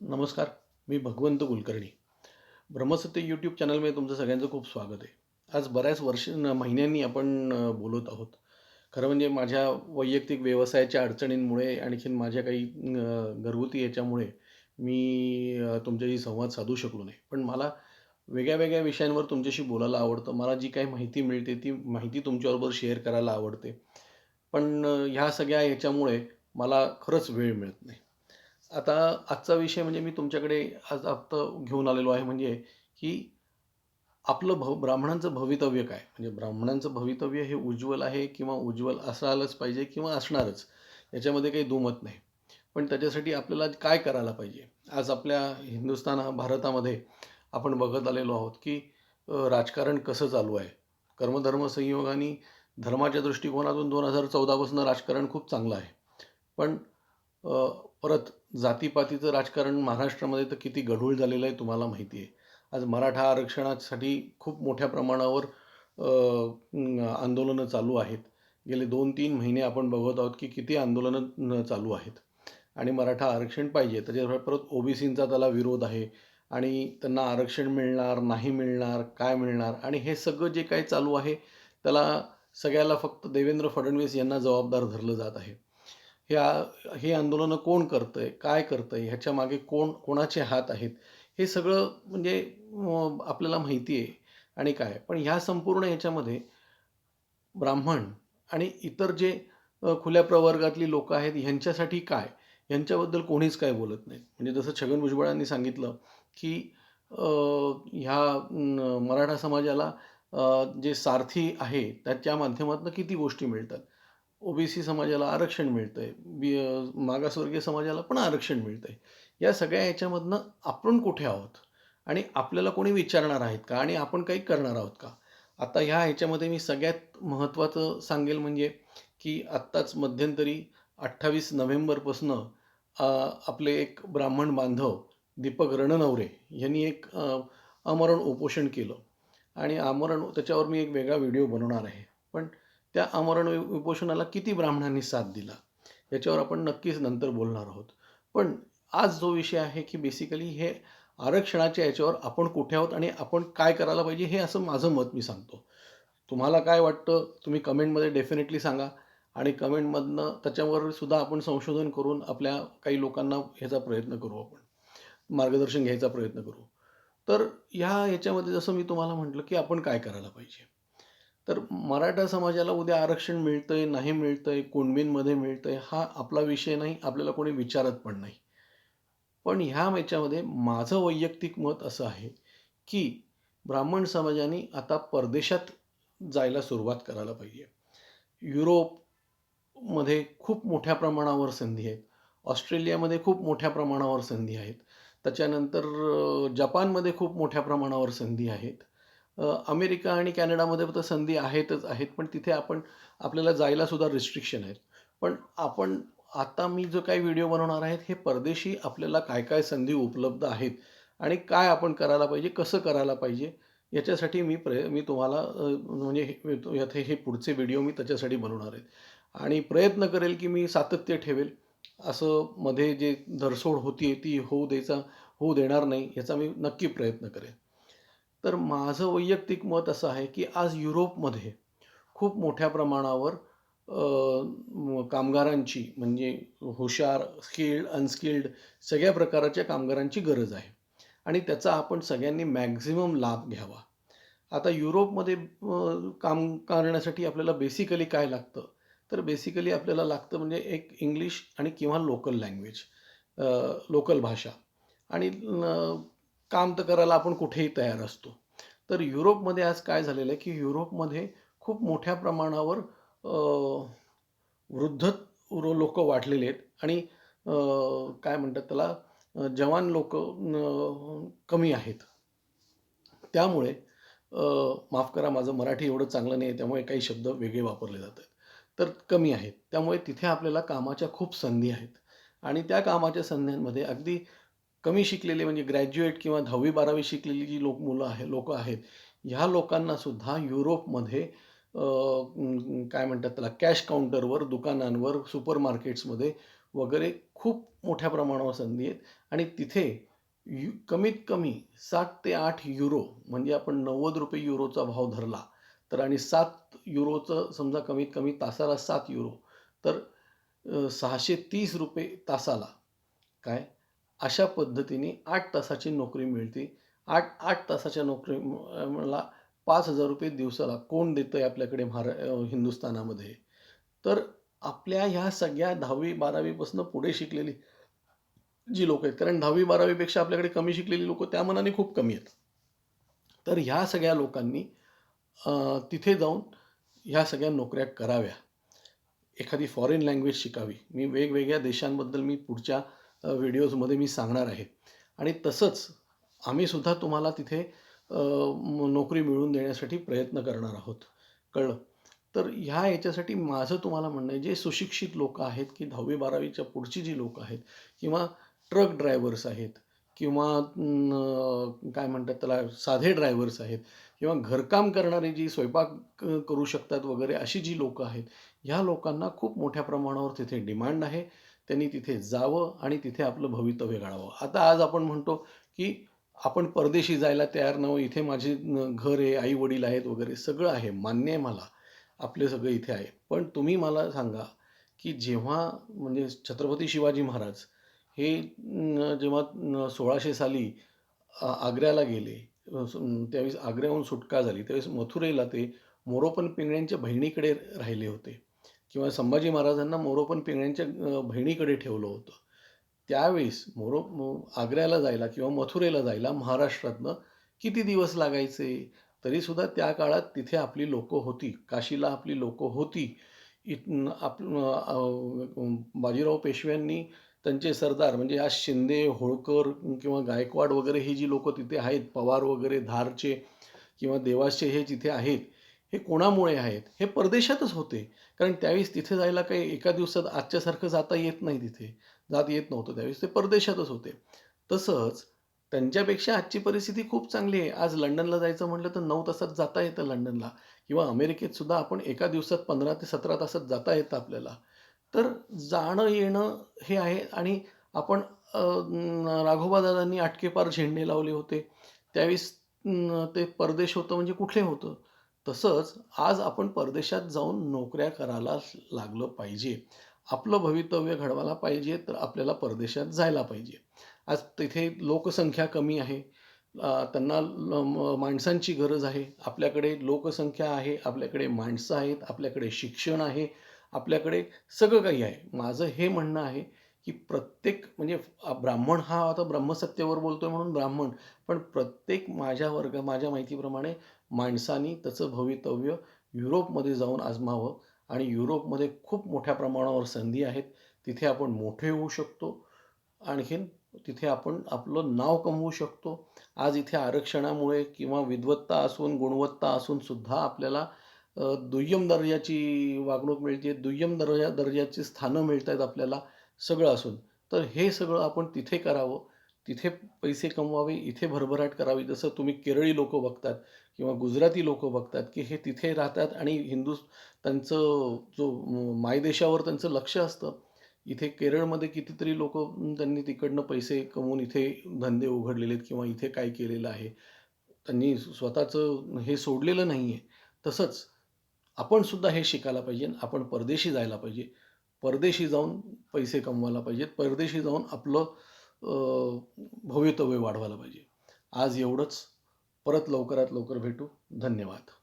नमस्कार मी भगवंत कुलकर्णी. ब्रह्मसत्य यूट्यूब चॅनलमध्ये तुमचं सगळ्यांचं खूप स्वागत आहे. आज बऱ्याच वर्ष महिन्यांनी आपण बोलत आहोत. खरं म्हणजे माझ्या वैयक्तिक व्यवसायाच्या अडचणींमुळे आणखीन माझ्या काही घरगुती याच्यामुळे मी तुमच्याशी संवाद साधू शकलो नाही. पण मला वेगळ्या वेगळ्या विषयांवर तुमच्याशी बोलायला आवडतं. मला जी काही माहिती मिळते ती माहिती तुमच्याबरोबर शेअर करायला आवडते. पण ह्या सगळ्या ह्याच्यामुळे मला खरंच वेळ मिळत नाही. आता आजचा विषय म्हणजे मी तुमच्याकडे आज आता घेऊन आलेलो आहे म्हणजे की आपलं भव ब्राह्मणांचं भवितव्य काय? म्हणजे ब्राह्मणांचं भवितव्य हे उज्ज्वल आहे किंवा उज्ज्वल असायलाच पाहिजे किंवा असणारच? याच्यामध्ये काही दुमत नाही. पण त्याच्यासाठी आपल्याला काय करायला पाहिजे? आज आपल्या हिंदुस्थान भारतामध्ये आपण बघत आलेलो आहोत की राजकारण कसं चालू आहे? कर्मधर्म संयोगाने धर्माच्या दृष्टिकोनातून दोन हजार चौदापासून राजकारण खूप चांगलं आहे. पण परत जातीपातीचं राजकारण महाराष्ट्रामध्ये तर किती गढूळ झालेलं आहे तुम्हाला माहिती आहे. आज मराठा आरक्षणासाठी खूप मोठ्या प्रमाणावर आंदोलनं चालू आहेत. गेले दोन तीन महिने आपण बघत आहोत की किती आंदोलनं चालू आहेत. आणि मराठा आरक्षण पाहिजे त्याच्यावर परत ओबीसींचा त्याला विरोध आहे. आणि त्यांना आरक्षण मिळणार नाही मिळणार काय मिळणार? आणि हे सगळं जे काही चालू आहे त्याला सगळ्याला फक्त देवेंद्र फडणवीस यांना जबाबदार धरलं जात आहे. हे हे आंदोलनं कोण करतंय काय करतंय ह्याच्या मागे कोण कोणाचे हात आहेत हे सगळं म्हणजे आपल्याला माहिती आहे आणि काय. पण ह्या संपूर्ण ह्याच्यामध्ये ब्राह्मण आणि इतर जे खुल्या प्रवर्गातली लोक आहेत ह्यांच्यासाठी काय? ह्यांच्याबद्दल कोणीच काय बोलत नाही. म्हणजे जसं छगन भुजबळांनी सांगितलं की ह्या मराठा समाजाला जे सारथी आहे त्याच्या माध्यमातून किती गोष्टी मिळतात? ओबीसी समाजाला आरक्षण मिळतं आहे बी मागासवर्गीय समाजाला पण आरक्षण मिळतं आहे या सगळ्या ह्याच्यामधनं आपण कुठे आहोत? आणि आपल्याला कोणी विचारणार आहेत का? आणि आपण काही करणार आहोत का? आता ह्या ह्याच्यामध्ये मी सगळ्यात महत्त्वाचं सांगेल म्हणजे की आत्ताच मध्यंतरी अठ्ठावीस नोव्हेंबरपासनं आपले एक ब्राह्मण बांधव दीपक रणनवरे यांनी एक आमरण उपोषण केलं. आणि आमरण त्याच्यावर मी एक वेगळा व्हिडिओ बनवणार आहे. पण त्या आमरण उपोषणाला किती ब्राह्मणांनी साथ दिला याच्यावर आपण नक्कीच नंतर बोलणार आहोत. पण आज जो विषय आहे की बेसिकली हे आरक्षणाच्या याच्यावर आपण कुठे आहोत आणि आपण काय करायला पाहिजे हे असं माझं मत मी सांगतो. तुम्हाला काय वाटतं तुम्ही कमेंटमध्ये डेफिनेटली सांगा आणि कमेंटमधनं त्याच्यावर सुद्धा आपण संशोधन करून आपल्या काही लोकांना ह्याचा प्रयत्न करू आपण. मार्गदर्शन घ्यायचा प्रयत्न करू. तर ह्या ह्याच्यामध्ये जसं मी तुम्हाला म्हटलं की आपण काय करायला पाहिजे. तर मराठा समाजाला उद्या आरक्षण मिळतं आहे नाही मिळतं आहे कुणबींमध्ये आहे हा आपला विषय नाही आपल्याला कोणी विचारत पण नाही. पण ह्या याच्यामध्ये माझं वैयक्तिक मत असं आहे की ब्राह्मण समाजाने आता परदेशात जायला सुरुवात करायला पाहिजे. युरोपमध्ये खूप मोठ्या प्रमाणावर संधी आहेत. ऑस्ट्रेलियामध्ये खूप मोठ्या प्रमाणावर संधी आहेत. त्याच्यानंतर जपानमध्ये खूप मोठ्या प्रमाणावर संधी आहेत. अमेरिका आणि कॅनडामध्ये तर संधी आहेतच आहेत. पण तिथे आपण आपल्याला जायला सुद्धा रिस्ट्रिक्शन आहेत. पण आपण आता मी जो काही व्हिडिओ बनवणार आहेत हे परदेशी आपल्याला काय काय संधी उपलब्ध आहेत? आणि काय आपण करायला पाहिजे? कसं करायला पाहिजे? याच्यासाठी मी प्रय मी तुम्हाला म्हणजे हे- याथे हे पुढचे व्हिडिओ मी त्याच्यासाठी बनवणार आहेत आणि प्रयत्न करेल की मी सातत्य ठेवेल. असं मध्ये जे धरसोड होती ती होऊ द्यायचा होऊ देणार नाही याचा मी नक्की प्रयत्न करेन. तर माझं वैयक्तिक मत असं आहे की आज युरोपमध्ये खूप मोठ्या प्रमाणावर कामगारांची म्हणजे हुशार स्किल्ड अनस्किल्ड सगळ्या प्रकारच्या कामगारांची गरज आहे. आणि त्याचा आपण सगळ्यांनी मॅक्झिमम लाभ घ्यावा. आता युरोपमध्ये काम करण्यासाठी आपल्याला बेसिकली काय लागतं? तर बेसिकली आपल्याला लागतं म्हणजे एक इंग्लिश आणि किंवा लोकल लँग्वेज लोकल भाषा. आणि काम तर करायला आपण कुठेही तयार असतो. तर युरोपमध्ये आज काय झालेलं आहे की युरोपमध्ये खूप मोठ्या प्रमाणावर वृद्ध लोक वाढलेले आहेत. आणि काय म्हणतात त्याला जवान लोक कमी आहेत. त्यामुळे माफ करा माझं मराठी एवढं चांगलं नाही आहे त्यामुळे काही शब्द वेगळे वापरले जातात तर कमी आहेत. त्यामुळे तिथे आपल्याला कामाच्या खूप संधी आहेत. आणि त्या कामाच्या संध्यांमध्ये अगदी कमी शिकलेले म्हणजे ग्रॅज्युएट किंवा दहावी बारावी शिकलेली जी लोक मुलं आहे लोक आहेत ह्या लोकांना सुद्धा युरोपमध्ये काय म्हणतात त्याला कॅश काउंटरवर दुकानांवर सुपर मार्केट्समध्ये वगैरे खूप मोठ्या प्रमाणावर संधी आहेत. आणि तिथे यु कमीत कमी सात ते आठ युरो म्हणजे आपण नव्वद रुपये युरोचा भाव धरला तर आणि सात युरोचं समजा कमीत कमी तासाला सात युरो तर सहाशे तीस रुपये तासाला. काय? अशा पद्धतीने आठ तासाची नोकरी मिळते. आठ आठ तासाच्या नोकरी मला पाच हजार रुपये दिवसाला कोण देतं आहे आपल्याकडे महारा हिंदुस्थानामध्ये? तर आपल्या ह्या सगळ्या दहावी बारावीपासून पुढे शिकलेली जी लोक आहेत कारण दहावी बारावीपेक्षा आपल्याकडे कमी शिकलेली लोक त्या मनाने खूप कमी आहेत. तर ह्या सगळ्या लोकांनी तिथे जाऊन ह्या सगळ्या नोकऱ्या कराव्या. एखादी फॉरेन लँग्वेज शिकावी. मी वेगवेगळ्या देशांबद्दल मी पुढच्या व्हिडिओजमध्ये मी सांगणार आहे. आणि तसंच आम्ही सुद्धा तुम्हाला तिथे नोकरी मिळवून देण्यासाठी प्रयत्न करणार आहोत. कळलं? तर ह्या याच्यासाठी माझं तुम्हाला म्हणणं आहे जे सुशिक्षित लोक आहेत की दहावी बारावीच्या पुढची जी लोक आहेत किंवा ट्रक ड्रायव्हर्स आहेत किंवा काय म्हणतात त्याला साधे ड्रायव्हर्स आहेत किंवा घरकाम करणारी जी स्वयंपाक करू शकतात वगैरे अशी जी लोकं आहेत ह्या लोकांना खूप मोठ्या प्रमाणावर तिथे डिमांड आहे. त्यांनी तिथे जावं आणि तिथे आपलं भवितव्य घडावं. आता आज आपण म्हणतो की आपण परदेशी जायला तयार नव्हं इथे माझे घर आहे आई वडील आहेत वगैरे सगळं आहे मान्य आहे मला आपले सगळं इथे आहे. पण तुम्ही मला सांगा की जेव्हा म्हणजे छत्रपती शिवाजी महाराज हे जेव्हा सोळाशे साली आग्र्याला गेले त्यावेळेस आग्र्याहून सुटका झाली त्यावेळेस मथुरेला ते मोरोपन पिंगळ्यांच्या बहिणीकडे राहिले होते. किंवा संभाजी महाराजांना मोरोपण पिंगळ्यांच्या बहिणीकडे ठेवलं होतं. त्यावेळेस मोरो आग्र्याला जायला किंवा मथुरेला जायला महाराष्ट्रातनं किती दिवस लागायचे? तरीसुद्धा त्या काळात तिथे आपली लोकं होती. काशीला आपली लोकं होती. इत आप बाजीराव पेशव्यांनी त्यांचे सरदार म्हणजे आज शिंदे होळकर किंवा गायकवाड वगैरे ही जी लोकं तिथे आहेत पवार वगैरे धारचे किंवा देवासचे हे जिथे आहेत हे कोणामुळे आहेत? हे परदेशातच होते. कारण त्यावेळेस तिथे जायला काही एका दिवसात आजच्यासारखं जाता येत नाही तिथे. जात येत नव्हतं त्यावेळेस. ते परदेशातच होते. तसंच त्यांच्यापेक्षा आजची परिस्थिती खूप चांगली आहे. आज लंडनला जायचं म्हटलं तर नऊ तासात जाता येतं लंडनला. किंवा अमेरिकेत सुद्धा आपण एका दिवसात पंधरा ते सतरा तासात जाता येतं आपल्याला. तर जाणं येणं हे आहे. आणि आपण अ, न- राघोबादादांनी आटकेपार झेंडे लावले होते. त्यावेळेस ते परदेश होतं म्हणजे कुठले होतं? तसंच आज आपण परदेशात जाऊन नोकऱ्या करायला लागलं पाहिजे. आपलं भवितव्य घडवायला पाहिजे तर आपल्याला परदेशात जायला पाहिजे. आज तिथे लोकसंख्या कमी आहे. त्यांना माणसांची गरज आहे. आपल्याकडे लोकसंख्या आहे आपल्याकडे माणसं आहेत आपल्याकडे शिक्षण आहे आपल्याकडे सगळं काही आहे. माझं हे म्हणणं आहे की प्रत्येक म्हणजे ब्राह्मण हा आता ब्रह्मसत्तेवर बोलतोय म्हणून ब्राह्मण पण प्रत्येक माझ्या वर्ग माझ्या माहितीप्रमाणे माणसानी त्याचं भवितव्य युरोपमध्ये जाऊन आजमावं. आणि युरोपमध्ये खूप मोठ्या प्रमाणावर संधी आहेत. तिथे आपण मोठे होऊ शकतो. आणखीन तिथे आपण आपलं नाव कमवू शकतो. आज इथे आरक्षणामुळे किंवा विद्वत्ता असून गुणवत्ता असून सुद्धा आपल्याला दुय्यम दर्जाची वागणूक मिळते. दुय्यम दर्जा दर्जाची स्थानं मिळत आहेत आपल्याला सगळं असून. तर हे सगळं आपण तिथे करावं. तिथे पैसे कमवावे इथे भरभराट करावी. जसं तुम्ही केरळी लोक बघतात किंवा गुजराती लोक बघतात की हे तिथे राहतात आणि हिंदू त्यांचं जो मायदेशावर त्यांचं लक्ष असतं. इथे केरळमध्ये कितीतरी लोक त्यांनी तिकडनं पैसे कमवून इथे धंदे उघडलेले आहेत किंवा इथे काय केलेलं आहे. त्यांनी स्वतःचं हे सोडलेलं नाही आहे तसंच आपण सुद्धा हे शिकायला पाहिजे आपण परदेशी जायला पाहिजे. परदेशी जाऊन पैसे कमवायला पाहिजेत. परदेशी जाऊन आपलं भवितव्य वाढवायला पाहिजे. आज एवढंच. परत लवकरात लवकर भेटू. धन्यवाद.